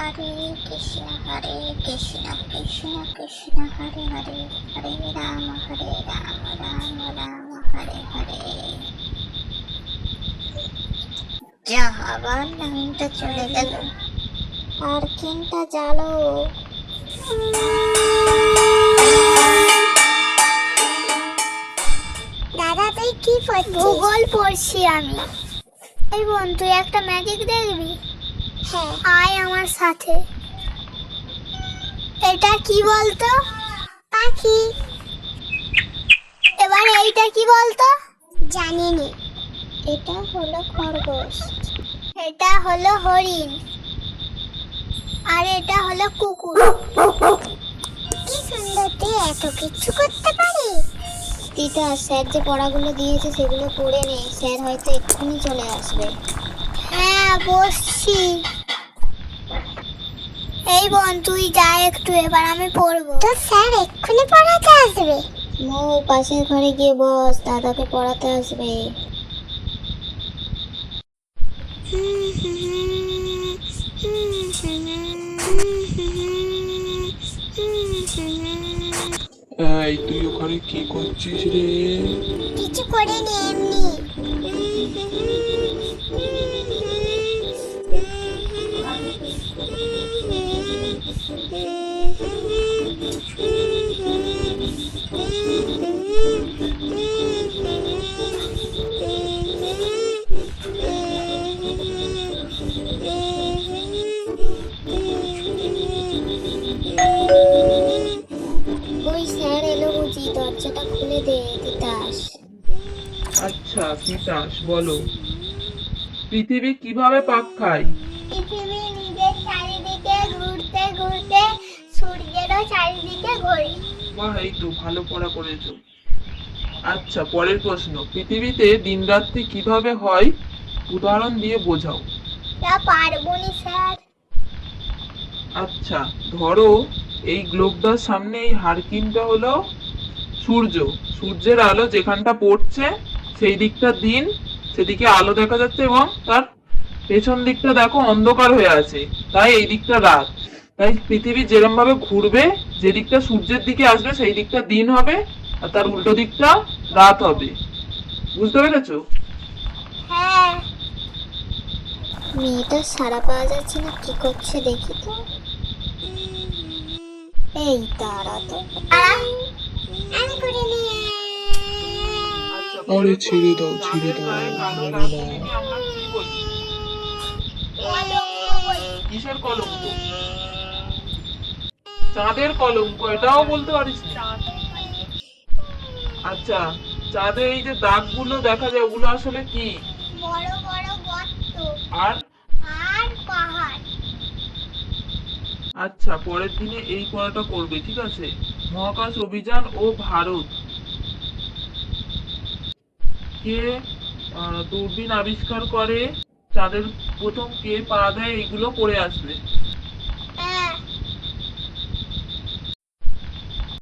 হরে কৃষ্ণ হরে কৃষ্ণ কৃষ্ণ কৃষ্ণ হরে হরে হরে রাম হরে রাম রাম রাম হরে হরে। যা আবার লাইনটা চলে গেল আর কিনটা জ্বালো দাদা তুই কি পড়ছিস? ভূগোল পড়ছি আমি। এই বোন তুই একটা ম্যাজিক দেখবি? হ্যাঁ। আয় আমার সাথে। এটা কি বলতো? পাখি। এবার এইটা কি বলতো? জানি এটা হলো খরগোশ। এটা হলো হরিণ। আর এটা হলো কুকুর। কি সুন্দর তুই এত কিছু করতে পারিস? তিতা স্যার যে পড়াগুলো দিয়েছে সেগুলো পড়ে নে। স্যার হয়তো এক্ষুনি চলে আসবে। হ্যাঁ বসছি। এই বোন তুই যা একটু এবার আমি পড়ব। তো স্যার এক্ষুনি পড়াতে আসবে? মো পাশের ঘরে গিয়ে বস দাদাকে পড়াতে আসবে। এই তুই ওখানে কি করছিস রে? কিছু করিনি এমনি। আচ্ছা তিতাস বলো। পৃথিবী কীভাবে পাক খায়? পৃথিবী নিজের চারিদিকে ঘুরতে ঘুরতে সূর্যেরও চারিদিকে ঘোরে। বাহ এই তো ভালো পড়া করেছ। আচ্ছা পরের প্রশ্ন। পৃথিবীতে দিনরাত্রি কীভাবে হয়? উদাহরণ দিয়ে বোঝাও। তা পারব নি স্যার। আচ্ছা ধরো এই গ্লোবটার সামনে এই হারকিনটা হলো সূর্য। সূর্যের আলো যেখানটা পড়ছে সেই দিকটা দিন সেদিকে আলো দেখা যাচ্ছে এবং তার পেছন দিকটা দেখো অন্ধকার হয়ে আছে। তাই এই দিকটা রাত। তাই পৃথিবী যেরম ভাবে ঘুরবে যে দিকটা সূর্যের দিকে আসবে সেই দিকটা দিন হবে আর তার উল্টো দিকটা রাত হবে। বুঝতে পেরেছ? হ্যাঁ। মেয়েটা সারা পাওয়া যাচ্ছে না কি করছে দেখি তো। এই তারা তো। আমি করে নিয়ে আরে ছেড়ে দাও ছেড়ে দাও মারো না। কিসের কলঙ্ক? চাঁদের কলঙ্ক এটাও বলতে পারিস আচ্ছা চাঁদে এই যে দাগগুলো দেখা যায় ওগুলো আসলে কি? বড় বড় গর্ত। আর? আর পাহাড়। আচ্ছা পরের দিনে এই পড়াটা করবে ঠিক আছে? মহাকাশ অভিযান ও ভারত। কে দূরবীন আবিষ্কার করে চাঁদের প্রথম কে পা দেয় এগুলো পড়ে আসবে।